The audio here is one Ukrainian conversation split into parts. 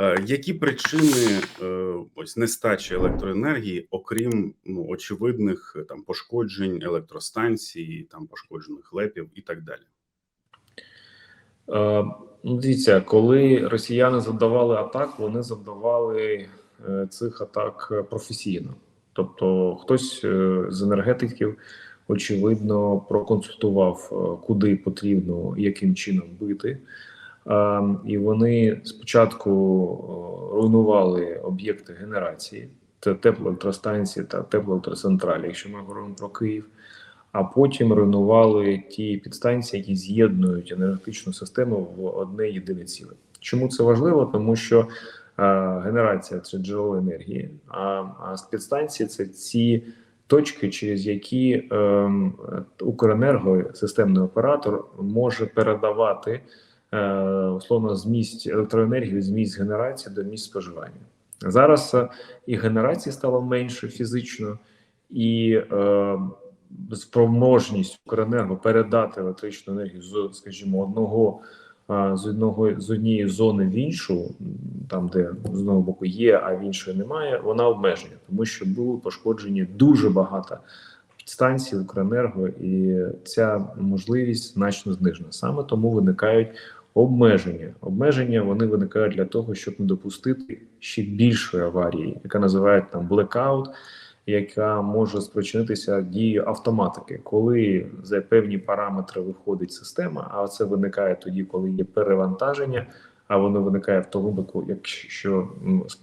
Е, Які причини е, ось нестачі електроенергії, окрім ну очевидних е, там пошкоджень електростанцій, там пошкоджених лепів і так далі? Ну, дивіться, коли росіяни завдавали атак, вони завдавали цих атак професійно. Тобто, хтось з енергетиків, очевидно, проконсультував, куди потрібно, яким чином бити. Е, І вони спочатку е, руйнували об'єкти генерації, це теплоелектростанції та теплоелектроцентралі, якщо ми говоримо про Київ а потім руйнували ті підстанції, які з'єднують енергетичну систему в одне єдине ціле. Чому це важливо? Тому що е, генерація це джерело енергії, а, підстанції це ці точки, через які е, Укренерго, системний оператор, може передавати условно з електроенергії з місць генерації до місць споживання. Зараз е, і генерації стало менше фізично, і е, спроможність Укренерго передати електричну енергію з, скажімо, одного з одного з однієї зони в іншу, там де з одного боку є, а в іншої немає, вона обмежена, тому що були пошкоджені дуже багато підстанцій Укренерго, і ця можливість значно знижена. Саме тому виникають. Обмеження обмеження вони виникають для того, щоб не допустити ще більшої аварії, яка називають там блекаут, яка може спричинитися дією автоматики, коли за певні параметри виходить система. А це виникає тоді, коли є перевантаження. А воно виникає в тому випадку, якщо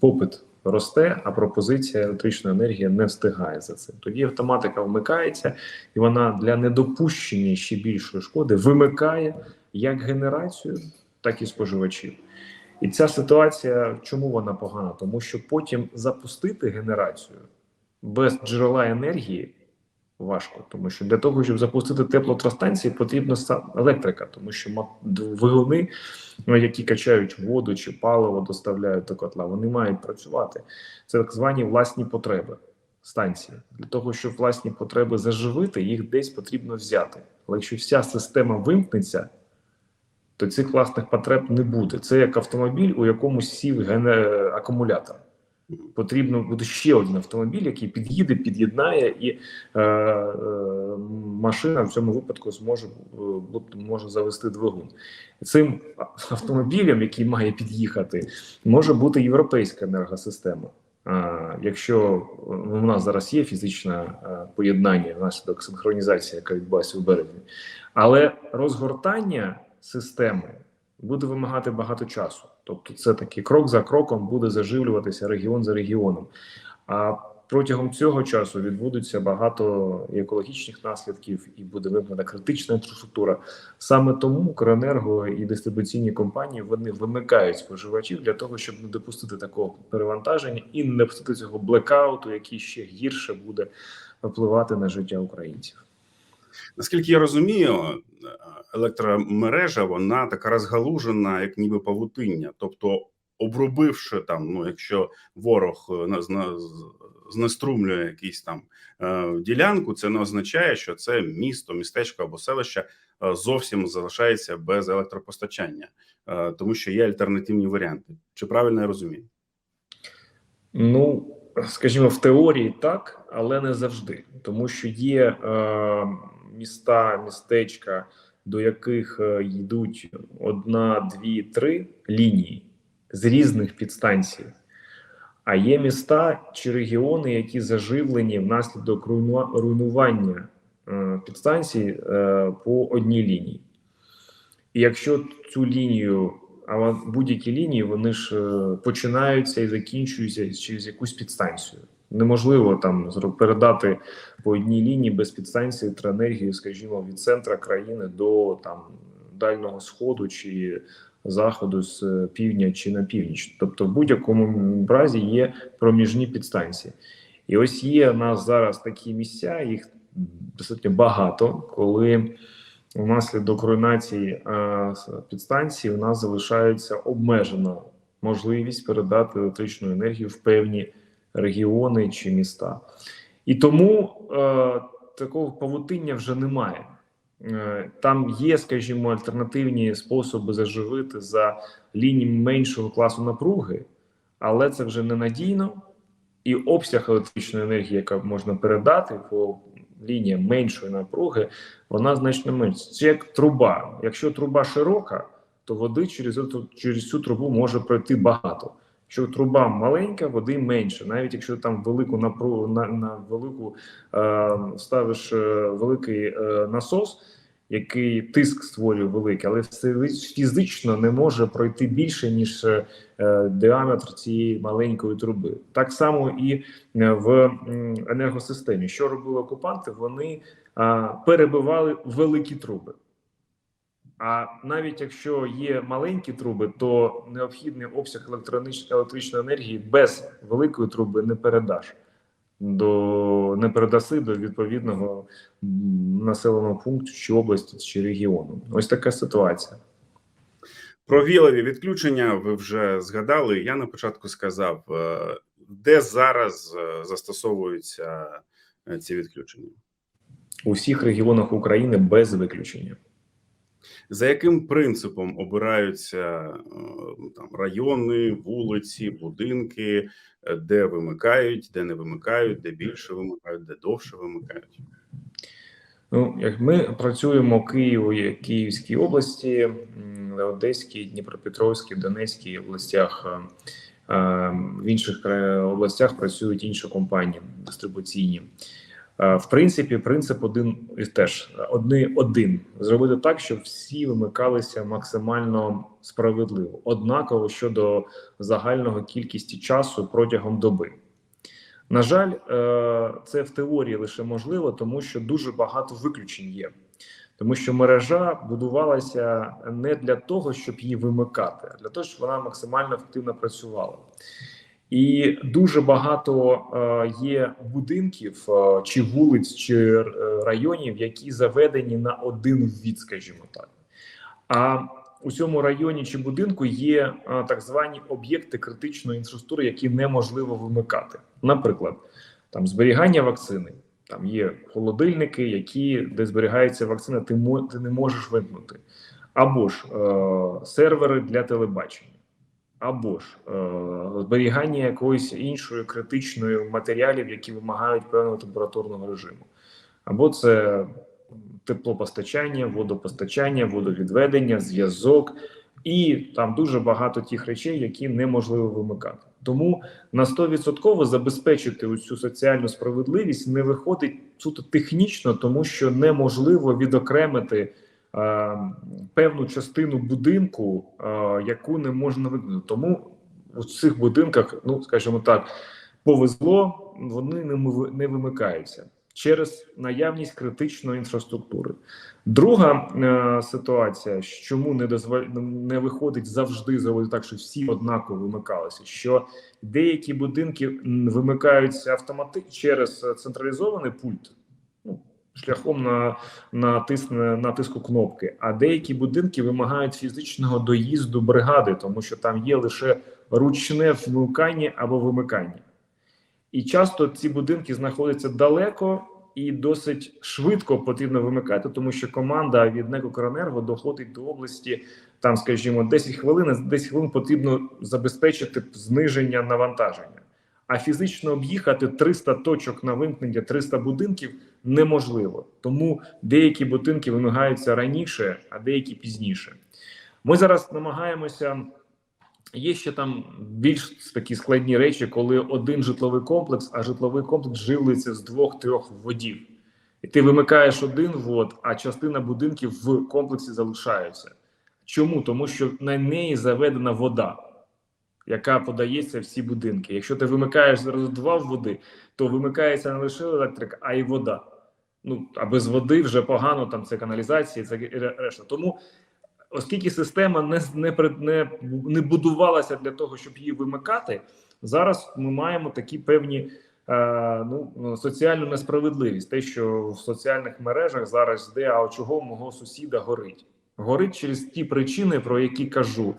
попит росте, а пропозиція електричної енергії не встигає за цим. Тоді автоматика вмикається, і вона для недопущення ще більшої шкоди вимикає як генерацію, так і споживачів. І ця ситуація чому вона погана? Тому що потім запустити генерацію без джерела енергії важко, тому що для того, щоб запустити теплоелектростанції, потрібна електрика, тому що двигуни, ну, які качають воду чи паливо, доставляють до котла, вони мають працювати. Це так звані власні потреби станції. Для того, щоб власні потреби заживити, їх десь потрібно взяти. Але якщо вся система вимкнеться, то цих власних потреб не буде. Це як автомобіль, у якому сів гене... акумулятор потрібно буде ще один автомобіль, який під'їде, під'єднає, і е, е, машина в цьому випадку зможе е, може завести двигун. Цим автомобілем, який має під'їхати, може бути європейська енергосистема. А, Якщо у нас зараз є фізичне а, поєднання внаслідок синхронізації, яка відбулася в березні, але розгортання системи буде вимагати багато часу. Тобто, це такий крок за кроком буде заживлюватися регіон за регіоном. А протягом цього часу відбудеться багато екологічних наслідків і буде вимкнена критична інфраструктура. Саме тому Укренерго і дистрибуційні компанії вони вимикають споживачів для того, щоб не допустити такого перевантаження і не допустити цього блекауту, який ще гірше буде впливати на життя українців. Наскільки я розумію, електромережа вона така розгалужена, як ніби павутиння. Тобто, обробивши там, ну якщо ворог е, знеструмлює якийсь там е, ділянку, це не означає, що це місто, містечко або селище е, зовсім залишається без електропостачання, е, тому що є альтернативні варіанти. Чи правильно я розумію? Ну скажімо, в теорії так, але не завжди, тому що є е, міста, містечка до яких е, йдуть одна, дві, три лінії з різних підстанцій. А є міста чи регіони, які заживлені внаслідок руйнування е, підстанцій е, по одній лінії. І якщо цю лінію, а будь-які лінії, вони ж починаються і закінчуються через якусь підстанцію. Неможливо там передати по одній лінії без підстанції електроенергію, скажімо, від центра країни до там дальнього сходу чи заходу з півдня чи на північ. Тобто, в будь-якому разі є проміжні підстанції, і ось є у нас зараз такі місця, їх достатньо багато, коли внаслідок руйнації підстанції у нас залишається обмежена можливість передати електричну енергію в певні регіони чи міста. І тому е, такого павутиння вже немає. Е, Там є, скажімо, альтернативні способи заживити за лініями меншого класу напруги, але це вже ненадійно, і обсяг електричної енергії, яка можна передати по лініям меншої напруги, вона значно менша. Це як труба. Якщо труба широка, то води через, через цю трубу може пройти багато. Якщо труба маленька, води менше. Навіть якщо там велику напругу на, на велику е, ставиш е, великий е, насос, який тиск створює великий, але фізично не може пройти більше ніж е, діаметр цієї маленької труби. Так само і е, в енергосистемі. Що робили окупанти? Вони а, перебивали великі труби. А навіть якщо є маленькі труби, то необхідний обсяг електричної енергії без великої труби не передаш до не передаси до відповідного населеного пункту чи області чи регіону. Ось така ситуація. Про вілові відключення ви вже згадали. Я на початку сказав, е, де зараз е, застосовуються е, ці відключення. У всіх регіонах України без виключення. За яким принципом обираються е, там райони, вулиці, будинки, е, де вимикають, де не вимикають, де більше вимикають, де довше вимикають? Ну, як ми працюємо Києву і Київській області, Одеській, Дніпропетровській, Донецькій областях. е, В інших областях працюють інші компанії дистрибуційні. Е, В принципі, принцип один і теж одни один зробити так, щоб всі вимикалися максимально справедливо, однаково щодо загального кількості часу протягом доби. На жаль, е, це в теорії лише можливо, тому що дуже багато виключень є. Тому що мережа будувалася не для того, щоб її вимикати, а для того, щоб вона максимально ефективно працювала. І дуже багато е, є будинків е, чи вулиць, чи е, районів, які заведені на один ввід, скажімо так. А у цьому районі чи будинку є так звані об'єкти критичної інфраструктури, які неможливо вимикати. Наприклад, там зберігання вакцини, там є холодильники, які де зберігається вакцина, ти ти не можеш вимкнути, або ж е, сервери для телебачення, або ж е, зберігання якоїсь іншої критичної матеріалів, які вимагають певного температурного режиму, або це теплопостачання, водопостачання, водовідведення, зв'язок. І там дуже багато тих речей, які неможливо вимикати. Тому на 100% забезпечити цю соціальну справедливість не виходить суто технічно, тому що неможливо відокремити певну частину будинку, е, яку не можна виконати. Тому у цих будинках, ну скажімо так, повезло, вони не, вимикаються через наявність критичної інфраструктури. Друга е, ситуація, чому не дозволь... не виходить завжди зробити так, що всі однаково вимикалися. Що деякі будинки вимикаються автоматично через е, централізований пульт, шляхом на натис... натиску кнопки, а деякі будинки вимагають фізичного доїзду бригади, тому що там є лише ручне вмикання або вимикання. І часто ці будинки знаходяться далеко і досить швидко потрібно вимикати, тому що команда від некокренерго доходить до області там, скажімо, 10 хвилин. за 10 хвилин потрібно забезпечити зниження навантаження. А фізично об'їхати 300 точок на вимкнення, 300 будинків неможливо. Тому деякі будинки вимагаються раніше, а деякі пізніше. Ми зараз намагаємося. Є ще там більш такі складні речі, коли один житловий комплекс, а житловий комплекс живлюється з двох-трьох водів. І ти вимикаєш один вод, а частина будинків в комплексі залишаються. Чому? Тому що на неї заведена вода, яка подається всі будинки. Якщо ти вимикаєш два води, то вимикається не лише електрика, а й вода. Ну а без води вже погано, там це каналізація, це решта. Тому оскільки система не, не, не, не будувалася для того, щоб її вимикати, зараз ми маємо такі певні е, ну, соціальну несправедливість. Те, що в соціальних мережах зараз йде, а чого мого сусіда горить. Горить через ті причини, про які кажу.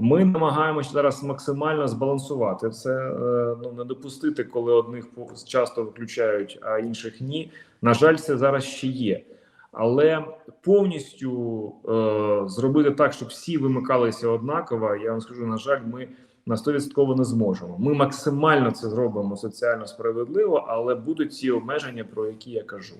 Ми намагаємося зараз максимально збалансувати це, е, ну не допустити, коли одних часто виключають, а інших ні. На жаль, це зараз ще є. Але повністю е, зробити так, щоб всі вимикалися однаково, я вам скажу, на жаль, ми на 100% не зможемо. Ми максимально це зробимо соціально справедливо, але будуть ці обмеження, про які я кажу.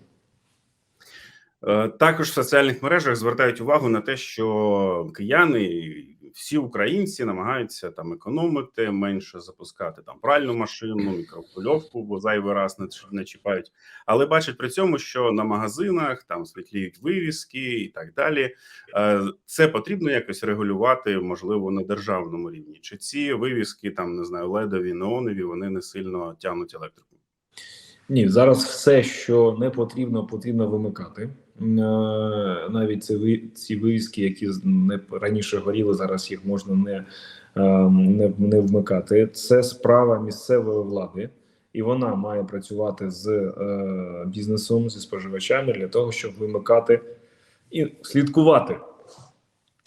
Е, Також в соціальних мережах звертають увагу на те, що кияни, всі українці намагаються там економити, менше запускати там пральну машину, мікрохвильовку, бо зайвий раз не не чіпають. Але бачать при цьому, що на магазинах там світліють вивіски і так далі. Е, Це потрібно якось регулювати, можливо, на державному рівні. Чи ці вивіски, там не знаю, ледові, неонові, вони не сильно тягнуть електрику? Ні, зараз все, що не потрібно, потрібно вимикати. Е, Навіть ці, ці вивіски, які не раніше горіли, зараз їх можна не, е, не, не вмикати. Це справа місцевої влади, і вона має працювати з е, бізнесом, зі споживачами для того, щоб вимикати і слідкувати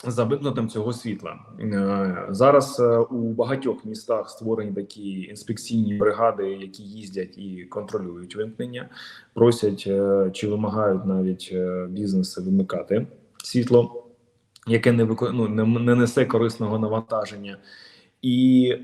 за вимкнутим цього світла. Е, Зараз е, у багатьох містах створені такі інспекційні бригади, які їздять і контролюють вимкнення, просять е, чи вимагають навіть бізнеси вимикати світло, яке не вико... ну, не несе корисного навантаження. І е,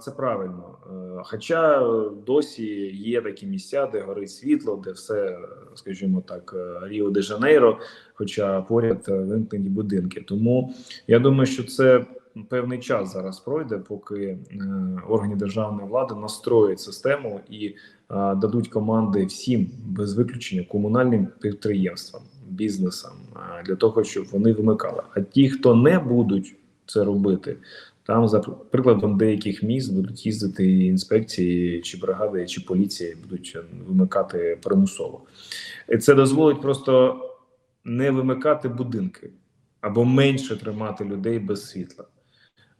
це правильно. Е, хоча досі є такі місця, де горить світло, де все, скажімо так, е, Ріо де Жанейро, хоча поряд е, вимкнені будинки. Тому я думаю, що це певний час зараз пройде, поки е, органи державної влади настроять систему і е, дадуть команди всім без виключення комунальним підприємствам, бізнесам е, для того, щоб вони вимикали. А ті, хто не будуть це робити. Там, за прикладом деяких міст, будуть їздити інспекції, чи бригади, чи поліція будуть вимикати примусово. І це дозволить просто не вимикати будинки або менше тримати людей без світла.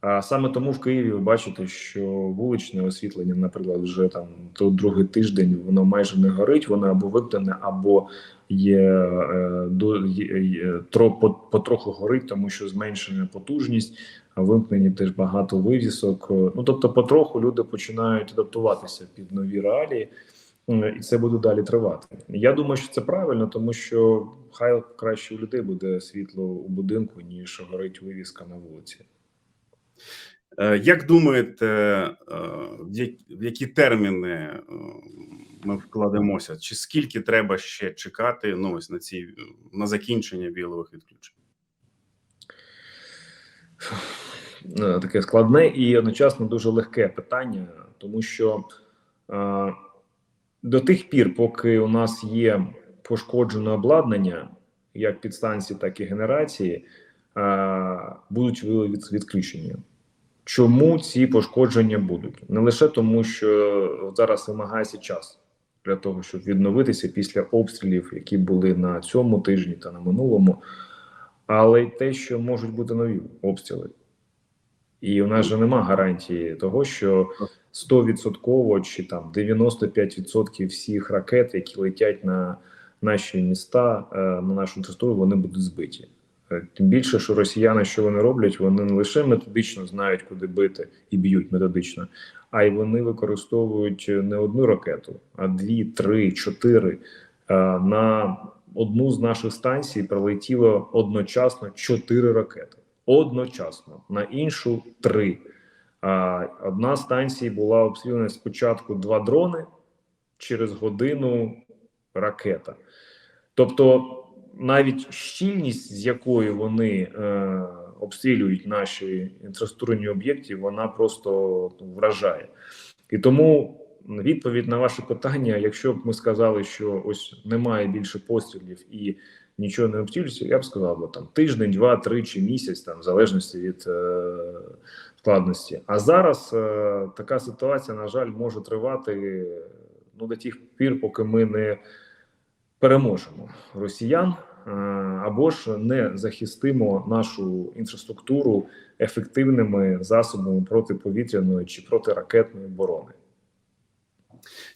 А саме тому в Києві ви бачите, що вуличне освітлення, наприклад, вже там то другий тиждень воно майже не горить, воно або вимкнене, або є, е, до потроху горить, тому що зменшена потужність, вимкнені теж багато вивісок. Ну тобто, потроху люди починають адаптуватися під нові реалії. І це буде далі тривати. Я думаю, що це правильно, тому що хай краще у людей буде світло у будинку, ніж горить вивіска на вулиці. Е, Як думаєте, е, в які терміни е, ми вкладемося? Чи скільки треба ще чекати ну, ось на ці на закінчення білових відключень? Е, Таке складне і одночасно дуже легке питання, тому що е, до тих пір, поки у нас є пошкоджене обладнання, як підстанції, так і генерації, е, будуть вили- від- відключення. Чому ці пошкодження будуть? Не лише тому, що зараз вимагається час для того, щоб відновитися після обстрілів, які були на цьому тижні та на минулому, але й те, що можуть бути нові обстріли. І у нас же нема гарантії того, що 100% чи там 95% всіх ракет, які летять на наші міста, е, на нашу територію, вони будуть збиті. Е, Тим більше, що росіяни, що вони роблять, вони не лише методично знають, куди бити і б'ють методично, а й вони використовують не одну ракету, а дві, три, чотири. Е, На одну з наших станцій прилетіло одночасно чотири ракети. Одночасно на іншу три. Одна з станцій була обстріляна спочатку два дрони, через годину ракета. Тобто, навіть щільність, з якою вони е, обстрілюють наші інфраструктурні об'єкти, вона просто ну, вражає. І тому відповідь на ваше питання: якщо б ми сказали, що ось немає більше пострілів і нічого не обстрілюється, я б сказав, бо там тиждень, два, три чи місяць, там в залежності від е, складності. А зараз е, така ситуація, на жаль, може тривати ну до тих пір, поки ми не переможемо росіян е, або ж не захистимо нашу інфраструктуру ефективними засобами протиповітряної чи протиракетної оборони.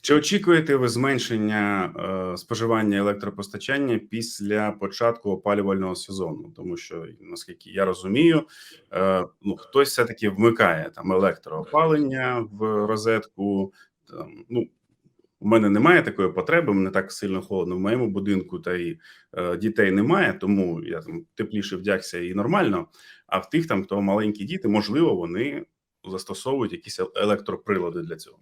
Чи очікуєте ви зменшення е, споживання електропостачання після початку опалювального сезону? Тому що наскільки я розумію, е, ну хтось все таки вмикає там електроопалення в розетку. Там, ну у мене немає такої потреби, мене так сильно холодно в моєму будинку, та і е, дітей немає, тому я там тепліше вдягся і нормально. А в тих, там, хто маленькі діти, можливо, вони застосовують якісь е- електроприлади для цього.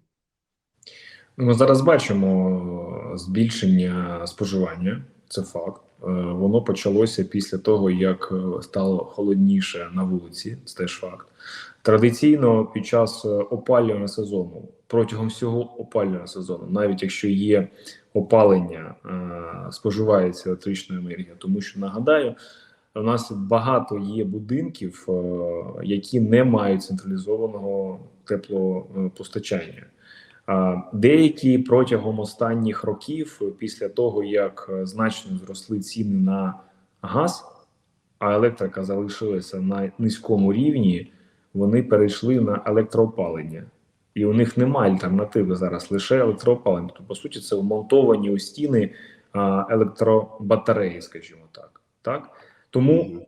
Ми зараз бачимо збільшення споживання, це факт. Е, Воно почалося після того, як е, стало холодніше на вулиці. Це теж факт. Традиційно під час е, опалювального сезону, протягом всього опалювального сезону, навіть якщо є опалення, е, споживається електрична енергія. Тому що нагадаю, у нас багато є будинків, е, які не мають централізованого теплопостачання. Деякі протягом останніх років, після того як е, значно зросли ціни на газ, а електрика залишилася на низькому рівні, вони перейшли на електроопалення. І у них немає альтернативи зараз лише електроопалення. Тобто, по суті, це вмонтовані у стіни електробатареї, скажімо так. так? Тому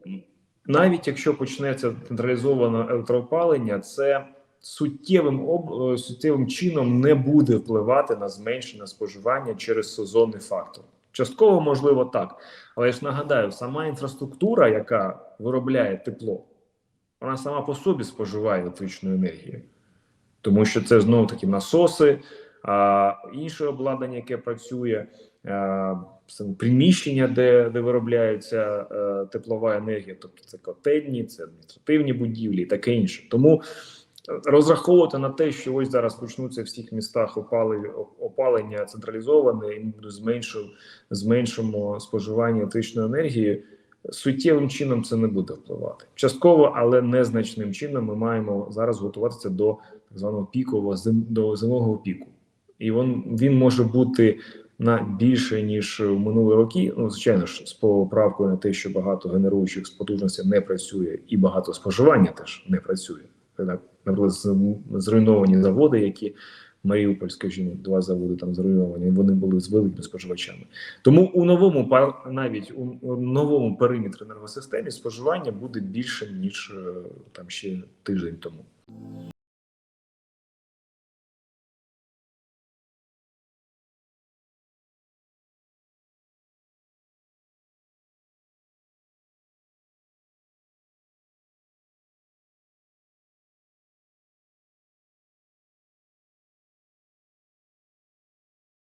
навіть якщо почнеться централізоване електроопалення, це суттєвим об... е, суттєвим чином не буде впливати на зменшення споживання через сезонний фактор. Частково можливо так, але я ж нагадаю, сама інфраструктура, яка виробляє тепло, вона сама по собі споживає електричну енергію, тому що це знову таки насоси, а, інше обладнання, яке працює, а, приміщення, де, де виробляється е, теплова енергія, тобто це котельні, це адміністративні будівлі і таке інше. Тому розраховувати на те, що ось зараз почнуться в всіх містах опали, опалення централізоване, і ми зменшив, зменшимо споживання електричної енергії. Суттєвим чином це не буде впливати. Частково, але незначним чином ми маємо зараз готуватися до так званого пікового зим до зимового піку, і він, він може бути на більше ніж в минулі роки. Ну звичайно ж, з поправкою на те, що багато генеруючих з потужності не працює, і багато споживання теж не працює. Наприклад, зруйновані заводи, які Маріуполь, скажімо, два заводи там зруйновані, вони були з великими споживачами. Тому у новому навіть у новому периметрі енергосистемі споживання буде більше ніж там ще тиждень тому.